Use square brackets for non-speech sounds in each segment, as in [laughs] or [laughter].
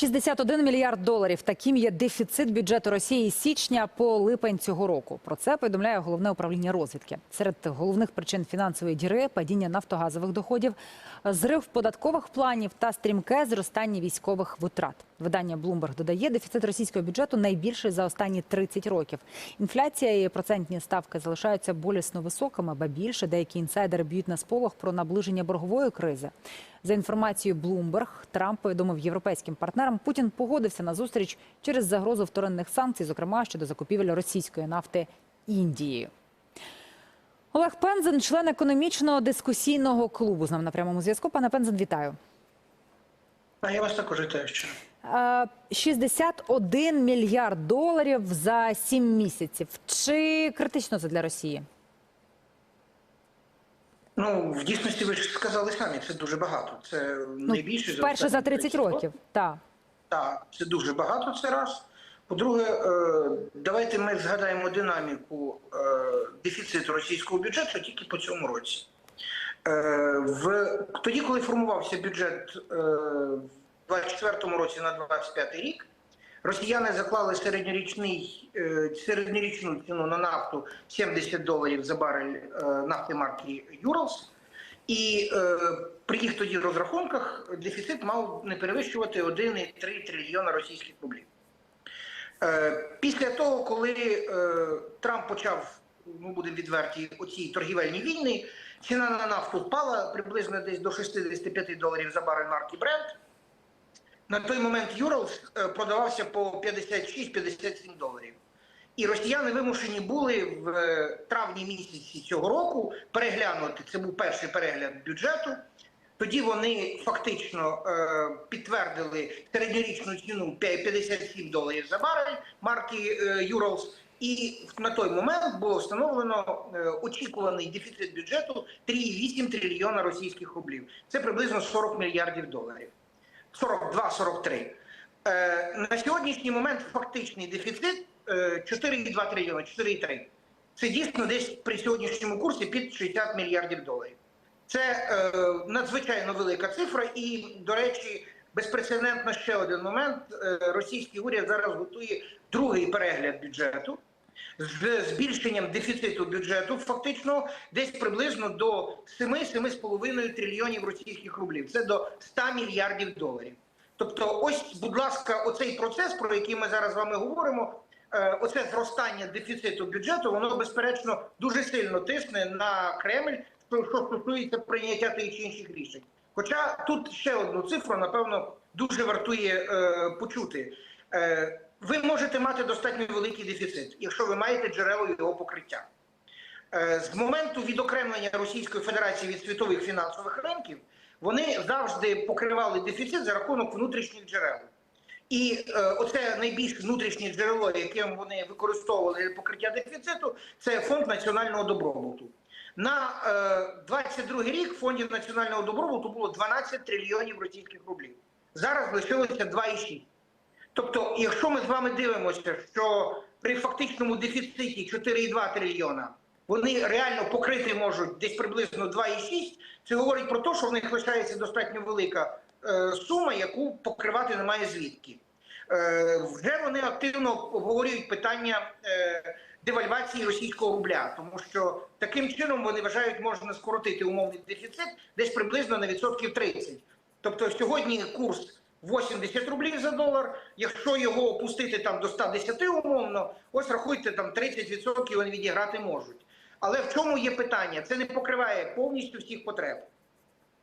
61 мільярд доларів. Таким є дефіцит бюджету Росії з січня по липень цього року. Про це повідомляє головне управління розвідки. Серед головних причин фінансової діри падіння нафтогазових доходів, зрив податкових планів та стрімке зростання військових витрат. Видання Bloomberg додає, дефіцит російського бюджету найбільший за останні 30 років. Інфляція і процентні ставки залишаються болісно високими, ба більше деякі інсайдери б'ють на сполох про наближення боргової кризи. За інформацією Bloomberg, Трамп повідомив європейським партнерам, Путін погодився на зустріч через загрозу вторинних санкцій, зокрема щодо закупівель російської нафти Індією. Олег Пензен, член економічного дискусійного клубу, з нами на прямому зв'язку. Пане Пензен, вітаю. А я вас також вітаю ще. Е, 61 мільярд доларів за 7 місяців. Чи критично це для Росії? Ну, в дійсності ви ж сказали самі, це дуже багато. Це найбільше Ну, Вперше за 30 років. Так. Так, це дуже багато. Це раз. По-друге, е, давайте ми згадаємо динаміку е, дефіциту російського бюджету тільки по цьому році. Е, В тоді, коли формувався бюджет в 24-му році на 25 рік, росіяни заклали середньорічний е, середньорічну ціну на нафту 70 доларів за барель е, нафти марки Юралс. І е, при їх тоді розрахунках дефіцит мав не перевищувати 1,3 трильйона російських рублів. Е, після того, коли е, Трамп почав, ну будемо відверті, оці торгівельні війни, ціна на нафту впала приблизно десь до 65 доларів за барель марки Brent. На той момент Юралс е, продавався по 56-57 доларів. І росіяни вимушені були в е, травні місяці цього року переглянути. Це був перший перегляд бюджету. Тоді вони фактично е, підтвердили середньорічну ціну 57 доларів за барель марки е, Юралс. І на той момент було встановлено е, очікуваний дефіцит бюджету 3,8 трильйона російських рублів. Це приблизно 40 мільярдів доларів. 42-43. Е, на сьогоднішній момент фактичний дефіцит е, 4,2 трильйона, 4,3. Це дійсно десь при сьогоднішньому курсі під 60 мільярдів доларів. Це е, надзвичайно велика цифра, і, до речі, безпрецедентно ще один момент. Е, російський уряд зараз готує другий перегляд бюджету з збільшенням дефіциту бюджету, фактично десь приблизно до 7-7,5 трильйонів російських рублів. Це до 100 мільярдів доларів. Тобто, ось, будь ласка, оцей процес, про який ми зараз з вами говоримо, е, оце зростання дефіциту бюджету, воно безперечно дуже сильно тисне на Кремль, що стосується прийняття тих чи інших рішень. Хоча тут ще одну цифру, напевно, дуже вартує е, почути. Е, ви можете мати достатньо великий дефіцит, якщо ви маєте джерело його покриття. Е, З моменту відокремлення Російської Федерації від світових фінансових ринків вони завжди покривали дефіцит за рахунок внутрішніх джерел. І е, оце найбільш внутрішнє джерело, яким вони використовували для покриття дефіциту, це фонд національного добробуту. На е, 22 рік в національного добробуту було 12 трильйонів російських рублів. Зараз лишилося 2,6. Тобто, якщо ми з вами дивимося, що при фактичному дефіциті 4,2 трильйона вони реально покрити можуть десь приблизно 2,6, це говорить про те, що в них лишається достатньо велика е, сума, яку покривати немає звідки. Е, вже вони активно обговорюють питання е, девальвації російського рубля, тому що таким чином вони вважають, можна скоротити умовний дефіцит десь приблизно на відсотків 30. Тобто сьогодні курс 80 рублів за долар. Якщо його опустити там до 110 умовно, ось рахуйте там 30% вони відіграти можуть. Але в чому є питання? Це не покриває повністю всіх потреб.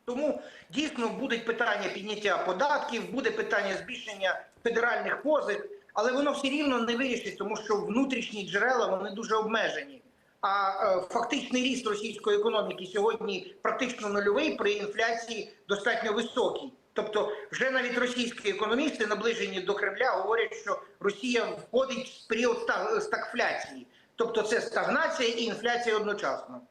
Тому дійсно будуть питання підняття податків, буде питання збільшення федеральних позик, але воно все рівно не вирішить, тому що внутрішні джерела вони дуже обмежені. А е, фактичний ріст російської економіки сьогодні практично нульовий при інфляції достатньо високій. Тобто, вже навіть російські економісти, наближені до Кремля, говорять, що Росія входить в період ста- стагфляції. Тобто це стагнація і інфляція одночасно.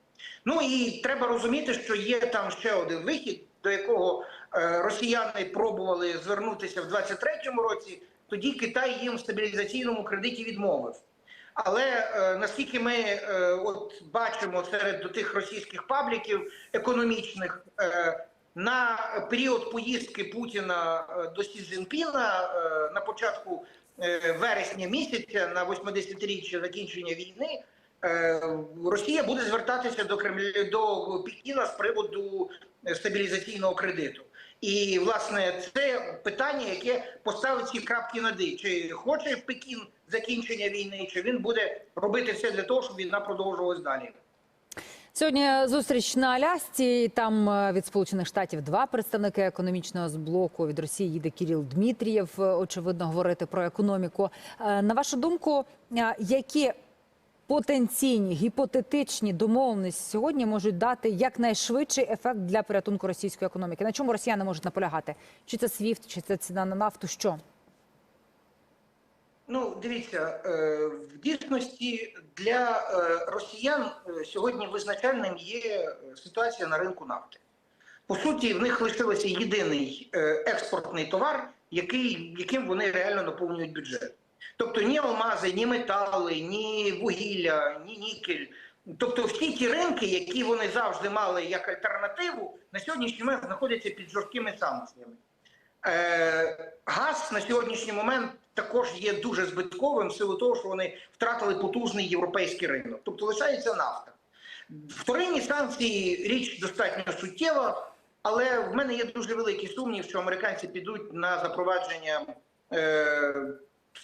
Ну і треба розуміти, що є там ще один вихід, до якого е, росіяни пробували звернутися в 23-му році. Тоді Китай їм в стабілізаційному кредиті відмовив. Але е, наскільки ми е, от бачимо серед тих російських пабліків економічних, е, на період поїздки Путіна е, до Сі Цзіньпіна е, на початку е, вересня місяця на 80-річчя закінчення війни. Росія буде звертатися до Кремля до Пекіна з приводу стабілізаційного кредиту. І власне це питання, яке поставить ці крапки над «і». Чи хоче Пекін закінчення війни, чи він буде робити все для того, щоб війна продовжувалась далі. Сьогодні зустріч на Алясці. Там е, від Сполучених Штатів два представники економічного зблоку. Від Росії їде Кіріл Дмитрієв. е, Очевидно, говорити про економіку. Е, На вашу думку, які потенційні гіпотетичні домовленості сьогодні можуть дати якнайшвидший ефект для порятунку російської економіки? На чому росіяни можуть наполягати? Чи це СВІФТ, чи це ціна на нафту? Що? Ну, дивіться, е, в дійсності для е, росіян е, сьогодні визначальним є ситуація на ринку нафти. По суті, в них лишився єдиний експортний товар, який, яким вони реально наповнюють бюджет. Тобто ні алмази, ні метали, ні вугілля, ні нікель. Тобто всі ті ринки, які вони завжди мали як альтернативу, на сьогоднішній момент знаходяться під жорсткими санкціями. Газ на сьогоднішній момент також є дуже збитковим в силу того, що вони втратили потужний європейський ринок. Тобто лишається нафта. Вторинні санкції річ достатньо суттєва, але в мене є дуже великий сумнів, що американці підуть на запровадження е,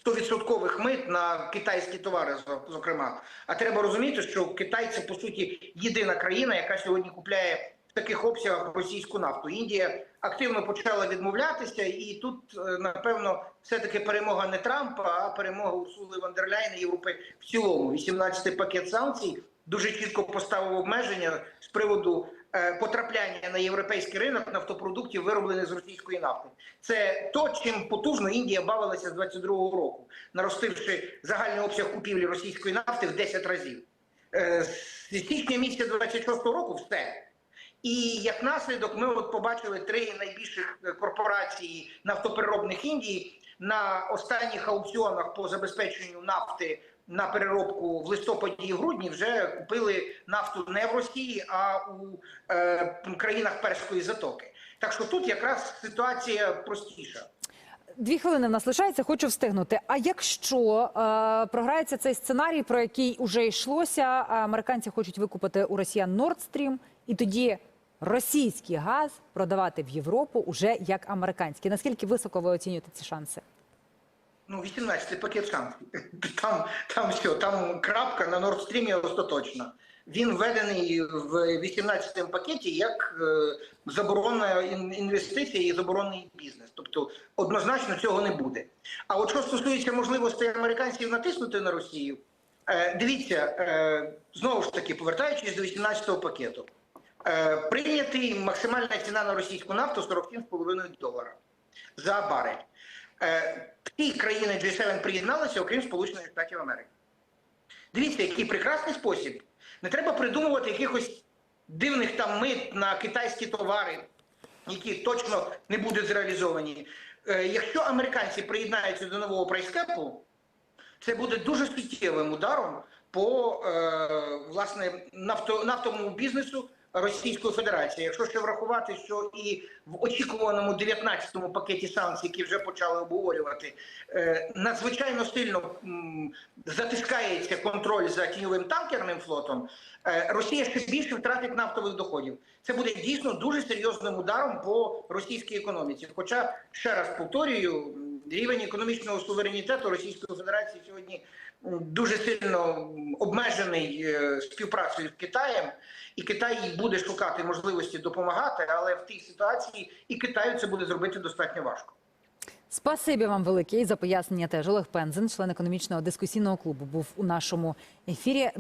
100% мит на китайські товари, зокрема. А треба розуміти, що Китай це по суті єдина країна, яка сьогодні купляє в таких обсягах російську нафту. Індія активно почала відмовлятися, і тут, е, напевно, все-таки перемога не Трампа, а перемога Урсули вон дер Ляєн і Європи в цілому. 18-й пакет санкцій дуже чітко поставив обмеження з приводу е, потрапляння на європейський ринок нафтопродуктів, вироблених з російської нафти. Це то, чим потужно Індія бавилася з 22-го року, наростивши загальний обсяг купівлі російської нафти в 10 разів. Е, З січня місяця 26-го року все. І як наслідок, ми от побачили три найбільших е, корпорації нафтопереробних Індії на останніх аукціонах по забезпеченню нафти на переробку в листопаді і грудні вже купили нафту не в Росії, а у е, країнах Перської затоки. Так що тут якраз ситуація простіша. Дві хвилини нас лишається, хочу встигнути. А якщо е, програється цей сценарій, про який вже йшлося, американці хочуть викупити у росіян Nord Stream, і тоді російський газ продавати в Європу уже як американський. Наскільки високо ви оцінюєте ці шанси? Ну, 18-й пакет санкцій. [laughs] Там, там все, там крапка на Stream остаточна. Він введений в 18-му пакеті як е, заборонена інвестиція і заборонений бізнес. Тобто однозначно цього не буде. А от що стосується можливості американців натиснути на Росію, е, дивіться, е, знову ж таки, повертаючись до 18-го пакету, прийнятий максимальна ціна на російську нафту 47,5 долара за барель. Е, Всі країни G7 приєдналися, окрім Сполучених Штатів Америки. Дивіться, який прекрасний спосіб. Не треба придумувати якихось дивних там мит на китайські товари, які точно не будуть зреалізовані. Е, Якщо американці приєднаються до нового прайскепу, це буде дуже суттєвим ударом по е, власне нафто, нафтовому бізнесу Російської Федерації. Якщо ще врахувати, що і в очікуваному 19-му пакеті санкцій, які вже почали обговорювати, е, надзвичайно сильно затискається контроль за тіньовим танкерним флотом, е, Росія ще більше втратить нафтових доходів. Це буде дійсно дуже серйозним ударом по російській економіці. Хоча ще раз повторюю, рівень економічного суверенітету Російської Федерації сьогодні дуже сильно обмежений е, співпрацею з Китаєм, і Китай буде шукати можливості допомагати, але в тій ситуації і Китаю це буде зробити достатньо важко. Спасибі вам велике і за пояснення теж. Олег Пензен, член економічного дискусійного клубу, був у нашому ефірі.